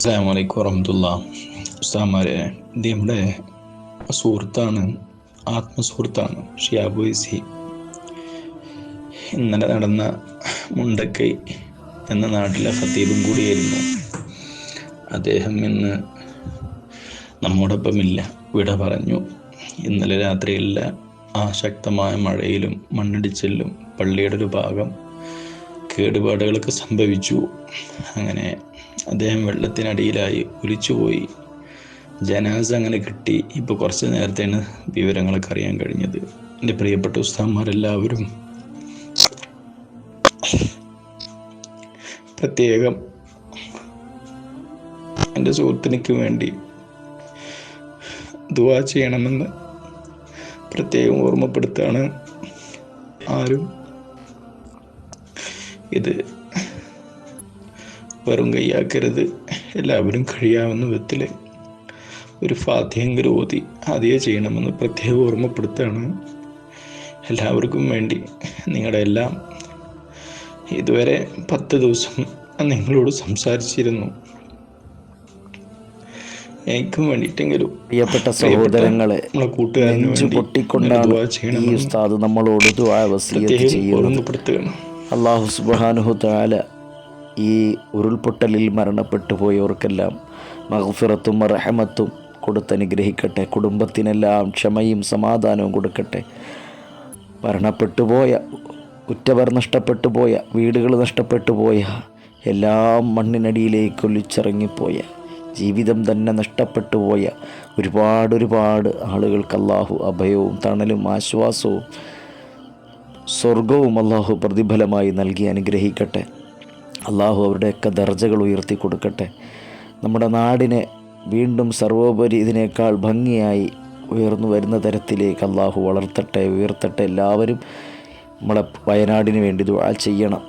അസ്സാം വലൈക്കും വറഹമത്തുള്ള. ഉസ്താമാരെ ഇത് നമ്മുടെ സുഹൃത്താണ് ആത്മസുഹൃത്താണ് ഇസി ഇന്നലെ നടന്ന മുണ്ടക്കൈ എന്ന നാട്ടിലെ ഫത്തീബും കൂടിയായിരുന്നു. അദ്ദേഹം ഇന്ന് നമ്മോടൊപ്പമില്ല വിട പറഞ്ഞു. ഇന്നലെ രാത്രിയില്ല ആ ശക്തമായ മഴയിലും മണ്ണിടിച്ചിലും പള്ളിയുടെ ഒരു ഭാഗം കേടുപാടുകളൊക്കെ സംഭവിച്ചു. അങ്ങനെ അദ്ദേഹം വെള്ളത്തിനടിയിലായി ഒലിച്ചുപോയി. ജനാസ അങ്ങനെ കിട്ടി. ഇപ്പോൾ കുറച്ച് നേരത്തെയാണ് വിവരങ്ങളൊക്കെ അറിയാൻ കഴിഞ്ഞത്. എന്റെ പ്രിയപ്പെട്ട ഉസ്താന്മാരെല്ലാവരും പ്രത്യേകം എന്റെ സുഹൃത്തിനിക്ക് വേണ്ടി ദുവാ ചെയ്യണമെന്ന് പ്രത്യേകം ഓർമ്മപ്പെടുത്താണ് ആരും ഇത് വെറും കൈയാക്കരുത്. എല്ലാവരും കഴിയാവുന്ന വിധത്തിൽ ഒരു ഫാത്തിയെങ്കിലും ഓതി അതേ ചെയ്യണമെന്ന് പ്രത്യേകം ഓർമ്മപ്പെടുത്തുകയാണ്. എല്ലാവർക്കും വേണ്ടി നിങ്ങളുടെ എല്ലാം ഇതുവരെ പത്ത് ദിവസം നിങ്ങളോട് സംസാരിച്ചിരുന്നു. എനിക്കും വേണ്ടിയിട്ടെങ്കിലും പ്രിയപ്പെട്ട സഹോദരങ്ങളെ നെഞ്ചു വേണ്ടി പൊട്ടിക്കൊണ്ടാണ് ഈ ഉസ്താദ് നമ്മളോട് ദുആ വസിയത്ത് ചെയ്യുന്നത്. അള്ളാഹു സുബ്ഹാനഹു തആല ഈ ഉരുൾപൊട്ടലിൽ മരണപ്പെട്ടു പോയവർക്കെല്ലാം മഹഫിറത്തും റഹമത്തും കൊടുത്തനുഗ്രഹിക്കട്ടെ. കുടുംബത്തിനെല്ലാം ക്ഷമയും സമാധാനവും കൊടുക്കട്ടെ. മരണപ്പെട്ടു പോയ ഉറ്റവർ നഷ്ടപ്പെട്ടു പോയ വീടുകൾ നഷ്ടപ്പെട്ടു പോയ എല്ലാം മണ്ണിനടിയിലേക്ക് ഒലിച്ചിറങ്ങിപ്പോയ ജീവിതം തന്നെ നഷ്ടപ്പെട്ടു പോയ ഒരുപാട് ഒരുപാട് ആളുകൾക്ക് അള്ളാഹു അഭയവും തണലും ആശ്വാസവും സ്വർഗവും അള്ളാഹു പ്രതിഫലമായി നൽകി അനുഗ്രഹിക്കട്ടെ. അള്ളാഹു അവരുടെയൊക്കെ ദർജകൾ ഉയർത്തി കൊടുക്കട്ടെ. നമ്മുടെ നാടിനെ വീണ്ടും സർവോപരി ഇതിനേക്കാൾ ഭംഗിയായി ഉയർന്നു വരുന്ന തരത്തിലേക്ക് അള്ളാഹു വളർത്തട്ടെ ഉയർത്തട്ടെ. എല്ലാവരും നമ്മളെ വയനാടിന് വേണ്ടി ദുആ ചെയ്യണം.